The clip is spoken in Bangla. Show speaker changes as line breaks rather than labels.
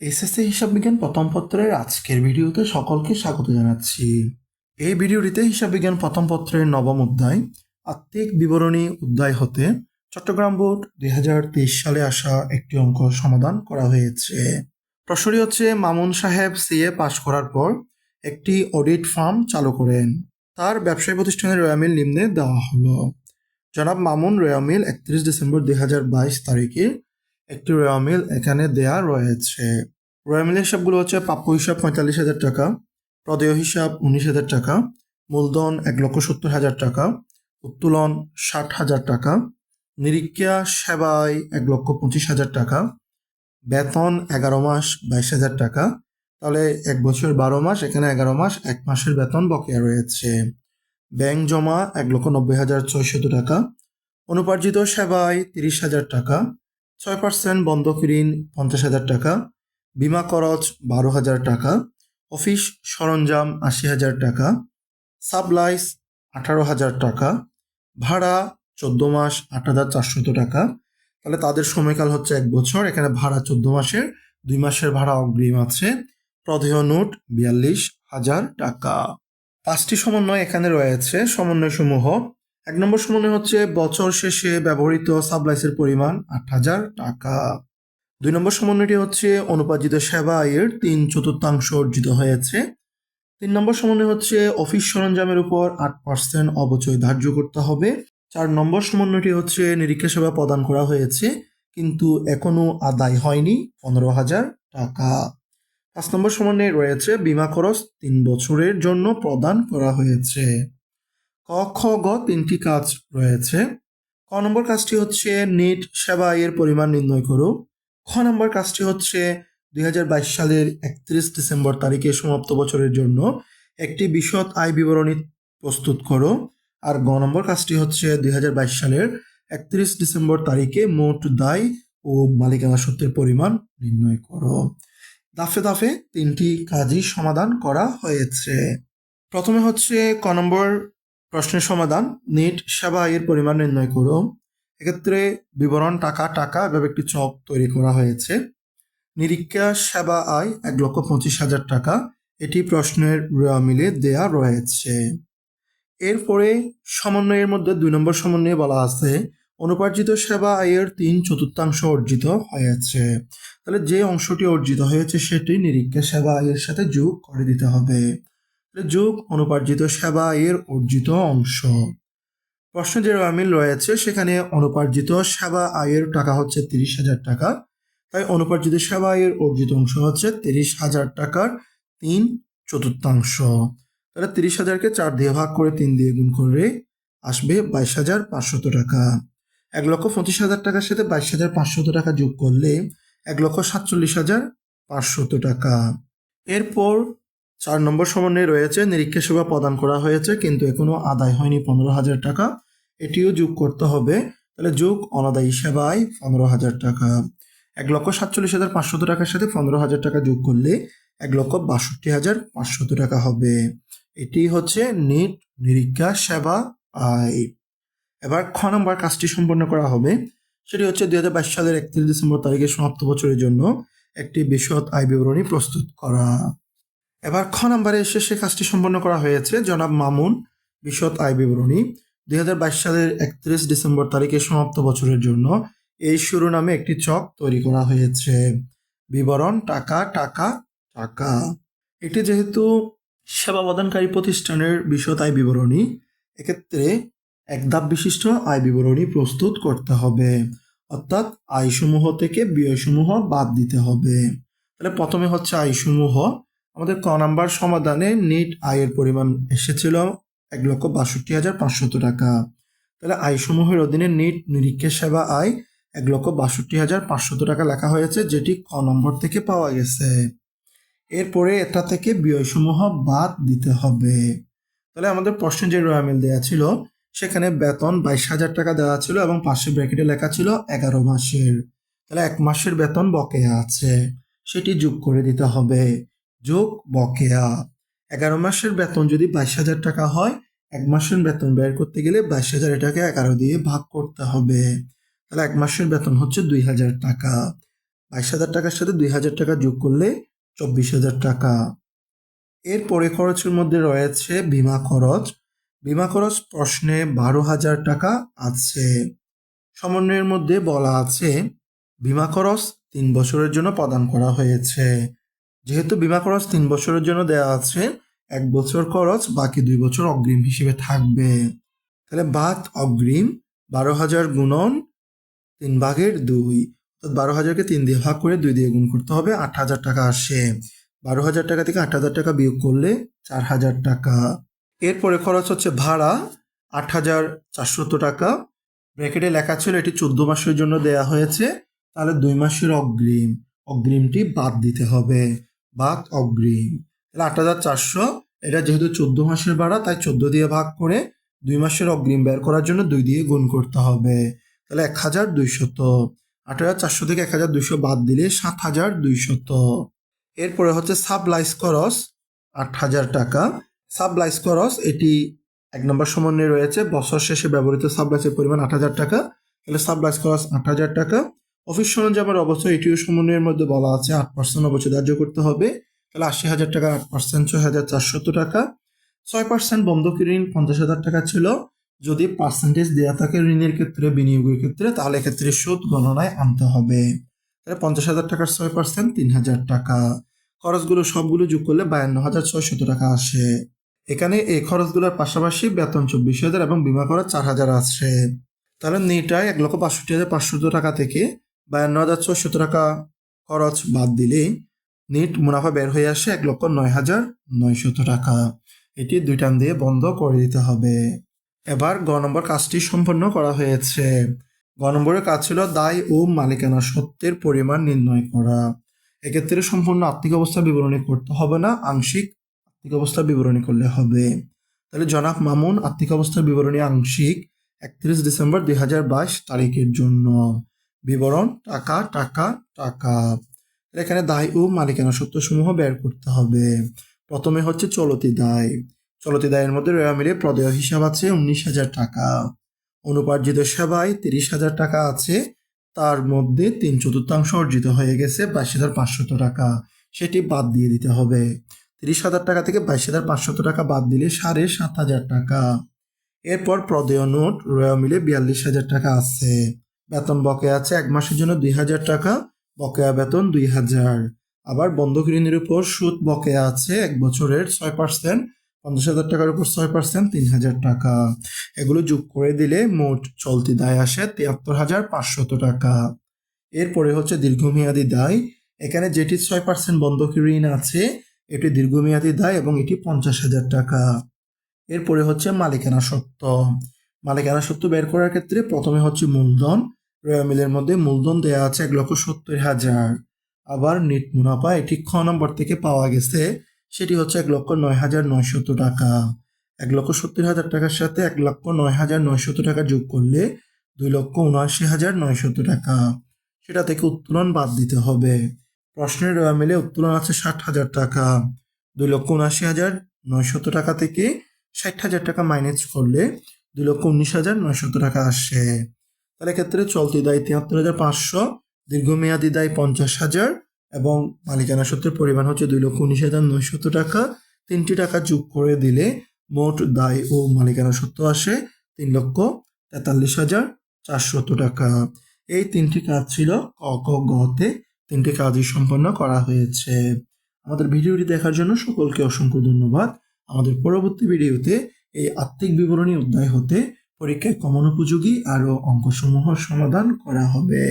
এসএসসি হিসাব বিজ্ঞান প্রথম পত্রের আজকের ভিডিওতে সকলকে স্বাগত জানাচ্ছি। এই ভিডিওটিতে হিসাব বিজ্ঞান প্রথম পত্রের নবম অধ্যায়, আত্মিক বিবরণী অধ্যায় হতে চট্টগ্রাম বোর্ড দু হাজার তেইশ সালে আসা একটি অঙ্ক সমাধান করা হয়েছে। প্রশ্নটি হচ্ছে, মামুন সাহেব সিএ পাশ করার পর একটি অডিট ফার্ম চালু করেন। তার ব্যবসায়ী প্রতিষ্ঠানের রয়ামিল নিম্নে দেওয়া হলো। জনাব মামুন রয়ামিল একত্রিশ ডিসেম্বর দুই হাজার বাইশ তারিখে একটি রয়ামিল এখানে দেয়া রয়েছে। রয়ামিল হিসাবগুলো হচ্ছে প্রাপ্য হিসাব পঁয়তাল্লিশ হাজার টাকা, প্রদেয় হিসাব উনিশ হাজার টাকা, মূলধন এক লক্ষ সত্তর হাজার টাকা, উত্তোলন ষাট হাজার টাকা, নিরীক্ষা সেবায় এক লক্ষ পঁচিশ হাজার টাকা, বেতন এগারো মাস বাইশ হাজার টাকা। তাহলে এক বছর বারো মাস, এখানে এগারো মাস, এক মাসের বেতন বকেয়া রয়েছে। ব্যাংক জমা এক লক্ষ নব্বই হাজার ছয়শত টাকা, অনুপার্জিত সেবায় তিরিশ হাজার টাকা ছয় পার্সেন্ট বন্ধক ঋণ পঞ্চাশ হাজার টাকা, বিমা খরচ বারো হাজার টাকা, অফিস সরঞ্জাম আশি হাজার টাকা সাবলাইস আঠারো হাজার টাকা, ভাড়া চোদ্দ মাস আট হাজার চারশত টাকা। তাহলে তাদের সময়কাল হচ্ছে এক বছর, এখানে ভাড়া চোদ্দ মাসের, দুই মাসের ভাড়া অগ্রিম আছে। প্রদেয় নোট বিয়াল্লিশ হাজার টাকা। পাঁচটি সমন্বয় এখানে রয়েছে সমন্বয় সমূহ এক নম্বর সমন্বয় হচ্ছে, বছর শেষে ব্যবহৃত সাবলাইসের পরিমাণ আট হাজার টাকা। দুই নম্বর সমন্বয়টি হচ্ছে অনুপার্জিত সেবা আয়ের তিন চতুর্থাংশ অর্জিত হয়েছে। তিন নম্বর সমন্বয় হচ্ছে, অফিস সরঞ্জামের উপর আট পার্সেন্ট অবচয় ধার্য করতে হবে। চার নম্বর সমন্বয়টি হচ্ছে, নিরীক্ষা সেবা প্রদান করা হয়েছে, কিন্তু এখনও আদায় হয়নি, পনেরো হাজার টাকা। পাঁচ নম্বর সমন্বয়ে রয়েছে, বিমা খরচ তিন বছরের জন্য প্রদান করা হয়েছে। ক খ গ তিনটি কাজ রয়েছে। ক নম্বর কাজটি হচ্ছে নেট সেবা এর পরিমাণ নির্ণয় করো। খ নম্বর কাজটি হচ্ছে দু হাজার বাইশ সালের একত্রিশ ডিসেম্বর তারিখে সমাপ্ত বছরের জন্য একটি বিশদ আয় বিবরণী প্রস্তুত করো। আর গ নম্বর কাজটি হচ্ছে দুই হাজার বাইশ সালের একত্রিশ ডিসেম্বর তারিখে মোট দায় ও মালিকানা সত্যের পরিমাণ নির্ণয় করো। দাফে দাফে তিনটি কাজই সমাধান করা হয়েছে। প্রথমে হচ্ছে ক নম্বর প্রশ্নের সমাধান, নেট সেবা আয়ের পরিমাণ নির্ণয় করো এক্ষেত্রে বিবরণ টাকা টাকা এভাবে একটি চক তৈরি করা হয়েছে। নিরীক্ষা সেবা আয় এক লক্ষ পঁচিশ হাজার টাকা। এটি প্রশ্নের মিলে দেয়া রয়েছে। এরপরে সমন্বয়ের মধ্যে দুই নম্বর সমন্বয়ে বলা আছে, অনুপার্জিত সেবা আয়ের তিন চতুর্থাংশ অর্জিত হয়েছে। তাহলে যে অংশটি অর্জিত হয়েছে সেটি নিরীক্ষা সেবা আয়ের সাথে যোগ করে দিতে হবে। যোগ অনুপার্জিত সেবা আয়ের অর্জিত অংশ। প্রশ্ন যে আমিল রয়েছে, সেখানে অনুপার্জিত সেবা আয়ের টাকা হচ্ছে তিরিশ হাজার টাকা। তাই অনুপার্জিত সেবা আয়ের অর্জিত অংশ হচ্ছে তিরিশ হাজার টাকার তিন চতুর্থাংশ। তাহলে তিরিশ হাজারকে চার দিয়ে ভাগ করে তিন দিয়ে গুণ করে আসবে বাইশ হাজার পাঁচশত টাকা। এক লক্ষ পঁচিশ হাজার টাকার সাথে বাইশ হাজার পাঁচশত টাকা যোগ করলে এক লক্ষ সাতচল্লিশ হাজার পাঁচশত টাকা। এরপর চার নম্বর সমন্বয়ে রয়েছে, নিরীক্ষা সেবা প্রদান করা হয়েছে, কিন্তু এখনও আদায় হয়নি পনেরো হাজার টাকা। এটিও যোগ করতে হবে। তাহলে যোগ অনাদায়ী সেবায় পনেরো হাজার টাকা। এক লক্ষ সাতচল্লিশ হাজার পাঁচশত টাকার সাথে পনেরো হাজার টাকা যোগ করলে এক লক্ষ বাষট্টি হাজার পাঁচশত টাকা হবে। এটি হচ্ছে নিট নিরীক্ষা সেবা আয়। এবার খ নম্বর কাজটি সম্পন্ন করা হবে। সেটি হচ্ছে দুই হাজার বাইশ সালের একত্রিশ ডিসেম্বর তারিখে সমাপ্ত বছরের জন্য একটি বিশদ আয় বিবরণী প্রস্তুত করা। এবার খ নম্বরে এসে সে কাজটি সম্পন্ন করা হয়েছে, জনাব মামুন বিশদ আয় বিবরণী, দুই হাজার বাইশ সালের একত্রিশ ডিসেম্বর তারিখে সমাপ্ত বছরের জন্য। এই শুরু নামে একটি চক তৈরি করা হয়েছে। বিবরণ, টাকা টাকা টাকা। এটি যেহেতু সেবা প্রদানকারী প্রতিষ্ঠানের বিশদ আয় বিবরণী, এক্ষেত্রে এক ধাপ বিশিষ্ট আয় বিবরণী প্রস্তুত করতে হবে। অর্থাৎ আয়সমূহ থেকে ব্যয়সমূহ বাদ দিতে হবে। তাহলে প্রথমে হচ্ছে আয়সমূহ আমাদের ক নাম্বার সমাধানে নেট আয়ের পরিমাণ এসেছিল এক লক্ষ বাষট্টি হাজার পাঁচশত টাকা। তাহলে আয়সমূহের অধীনে নেট নিরীক্ষা সেবা আয় এক লক্ষ বাষট্টি হাজার পাঁচশত টাকা লেখা হয়েছে, যেটি ক নম্বর থেকে পাওয়া গেছে। এরপরে এটা থেকে ব্যয়সমূহ বাদ দিতে হবে। তাহলে আমাদের প্রশ্নে যে রয়ামিল দেওয়া ছিল, সেখানে বেতন বাইশ হাজার টাকা দেওয়া ছিল এবং পাশে ব্র্যাকেটে লেখা ছিল এগারো মাসের। তাহলে এক মাসের বেতন বকেয়া আছে, সেটি যোগ করে দিতে হবে। যোগ বকেয়া। এগারো মাসের বেতন যদি বাইশ হাজার টাকা হয়, এক মাসের বেতন বের করতে গেলে বাইশ হাজার এটাকে এগারো দিয়ে ভাগ করতে হবে। তাহলে এক মাসের বেতন হচ্ছে দুই হাজার টাকা। বাইশ হাজার টাকার সাথে দুই হাজার টাকা যোগ করলে চব্বিশ হাজার টাকা। এরপরে খরচের মধ্যে রয়েছে বিমা খরচ। বিমা খরচ প্রশ্নে বারো হাজার টাকা আছে। সমন্বয়ের মধ্যে বলা আছে, বিমা খরচ তিন বছরের জন্য প্রদান করা হয়েছে। যেহেতু বিমা খরচ তিন বছরের জন্য দেওয়া আছে, এক বছর খরচ, বাকি দুই বছর অগ্রিম হিসেবে থাকবে। তাহলে বাদ অগ্রিম, বারো হাজার গুণন তিন ভাগের দুই বারো হাজারকে তিন দিয়ে ভাগ করে দুই দিয়ে গুণ করতে হবে, আট হাজার টাকা আসে। বারো হাজার টাকা থেকে আট হাজার টাকা বিয়োগ করলে চার হাজার টাকা। এরপরে খরচ হচ্ছে ভাড়া, আট হাজার চারশত টাকা। ব্র্যাকেটে লেখা ছিল এটি চোদ্দ মাসের জন্য দেয়া হয়েছে, তাহলে দুই মাসের অগ্রিম, অগ্রিমটি বাদ দিতে হবে। বাদ অগ্রিম তাহলে আট হাজার চারশো, এটা যেহেতু চোদ্দ মাসের ভাড়া, তাই চোদ্দ দিয়ে ভাগ করে দুই মাসের অগ্রিম বের করার জন্য দুই দিয়ে গুণ করতে হবে। তাহলে এক হাজার দুইশত। আট হাজার চারশো থেকে এক হাজার দুইশো বাদ দিলে সাত হাজার দুইশত। এরপরে হচ্ছে সাবলাইস খরচ আট হাজার টাকা। সাবলাইস খরচ এটি এক নম্বর সমন্বয়ে রয়েছে। বছর শেষে ব্যবহৃত সাবলাইসের পরিমাণ আট হাজার টাকা। তাহলে সাবলাইস খরচ আট হাজার টাকা। অফিস সরঞ্জামের অবস্থা এটিও সমন্বয়ের মধ্যে বলা আছে। আট পার্সেন্ট অবশ্যই ধার্য করতে হবে। তাহলে আশি হাজার টাকা, আট পার্সেন্ট ছয় হাজার চারশত টাকা। ছয় পার্সেন্ট বন্ধকি ঋণ পঞ্চাশ হাজার টাকা ছিল। যদি পার্সেন্টেজ দেওয়া থাকে ঋণের ক্ষেত্রে, বিনিয়োগের ক্ষেত্রে, তাহলে এক্ষেত্রে সুদ গণনায় আনতে হবে। তাহলে পঞ্চাশ হাজার টাকার ছয় পার্সেন্ট তিন হাজার টাকা। খরচগুলো সবগুলো যোগ করলে বায়ান্ন হাজার ছয়শত টাকা আসে। এখানে এই খরচগুলোর পাশাপাশি বেতন চব্বিশ হাজার এবং বিমা করা চার হাজার আছে। তাহলে নেটায় এক লক্ষ বাষট্টি হাজার পাঁচশত টাকা থেকে বায়ান্ন হাজার ছয়শত টাকা খরচ বাদ দিলে নেট মুনাফা বের হয়ে আসে এক লক্ষ নয় হাজার নয়শত টাকা। এটি দুই টান দিয়ে বন্ধ করে দিতে হবে। এবার গ নম্বর কাজটি সম্পন্ন করা হয়েছে। গ নম্বরের কাজ ছিল দায় ও মালিকানা সত্যের পরিমাণ নির্ণয় করা। এক্ষেত্রে সম্পূর্ণ আর্থিক অবস্থা বিবরণী করতে হবে না, আংশিক আর্থিক অবস্থা বিবরণী করলে হবে। তাহলে জনাব মামুন, আর্থিক অবস্থার বিবরণী আংশিক একত্রিশ ডিসেম্বর দুই হাজার বাইশ তারিখের জন্য। বিবরণ, টাকা টাকা টাকা। এখানে দায় ও মালিকানা সত্যসমূহ বের করতে হবে। প্রথমে হচ্ছে চলতি দায়। চলতি দায়ের মধ্যে রেওয়া মিলে প্রদেয় হিসাব আছে উনিশ হাজার টাকা। অনুপার্জিত সেবায় তিরিশ হাজার টাকা আছে। তার মধ্যে তিন চতুর্থাংশ অর্জিত হয়ে গেছে বাইশ হাজার পাঁচশত টাকা। সেটি বাদ দিয়ে দিতে হবে। তিরিশ হাজার টাকা থেকে বাইশ হাজার পাঁচশত টাকা বাদ দিলে সাড়ে সাত হাজার টাকা। এরপর প্রদেয় নোট রয়া মিলে বিয়াল্লিশ হাজার টাকা আছে। বেতন বকেয়া আছে এক মাসের জন্য দুই হাজার টাকা, বকেয়া বেতন দুই হাজার। আবার বন্ধক ঋণের উপর সুদ বকেয়া আছে এক বছরের ছয় পার্সেন্ট, পঞ্চাশ হাজার টাকার উপর ছয় পার্সেন্ট, তিন হাজার টাকা। এগুলো যোগ করে দিলে মোট চলতি দায় আসে তিয়াত্তর হাজার পাঁচশত টাকা। এরপরে হচ্ছে দীর্ঘমেয়াদী দায়। এখানে যেটি ছয় পার্সেন্ট বন্ধকি ঋণ আছে, এটি দীর্ঘমেয়াদী দায় এবং এটি পঞ্চাশ হাজার টাকা। এরপরে হচ্ছে মালিকানা সত্ত্ব। মালিকানা সত্ত্ব বের করার ক্ষেত্রে প্রথমে হচ্ছে মূলধন মিলের মধ্যে মূলধন দেওয়া আছে এক লক্ষ সত্তর হাজার। আবার নিট মুনাফা এটি খ নম্বর থেকে পাওয়া গেছে, সেটি হচ্ছে এক লক্ষ নয় হাজার নয়শত টাকা। এক লক্ষ সত্তর হাজার টাকার সাথে এক লক্ষ নয় হাজার নয়শত টাকা যোগ করলে দুই লক্ষ উনআশি হাজার নয়শত টাকা। সেটা থেকে উত্তোলন বাদ দিতে হবে। প্রশ্নের মিলে উত্তোলন আছে ষাট হাজার টাকা। দুই লক্ষ উনআশি হাজার নয়শত টাকা থেকে ষাট হাজার টাকা মাইনাস করলে দুই লক্ষ উনিশ হাজার নয়শত টাকা আসে। তাহলে ক্ষেত্রে চলতি দায় তিয়াত্তর হাজার পাঁচশো, দীর্ঘমেয়াদী দায় পঞ্চাশ হাজার এবং মালিকানা সত্ত্বের পরিমাণ হচ্ছে দুই লক্ষ উনিশ হাজার নয়শত টাকা। তিনটি টাকা যোগ করে দিলে মোট দায় ও মালিকানা সত্ত্ব আসে তিন লক্ষ তেতাল্লিশ হাজার চারশত টাকা। এই তিনটি কাজ ছিল ক ক গতে তিনটি কাজই সম্পন্ন করা হয়েছে। আমাদের ভিডিওটি দেখার জন্য সকলকে অসংখ্য ধন্যবাদ। আমাদের পরবর্তী ভিডিওতে এই আর্থিক বিবরণী অধ্যায় হতে পরীক্ষায় কমন উপযোগী আরও অঙ্কসমূহ সমাধান করা হবে।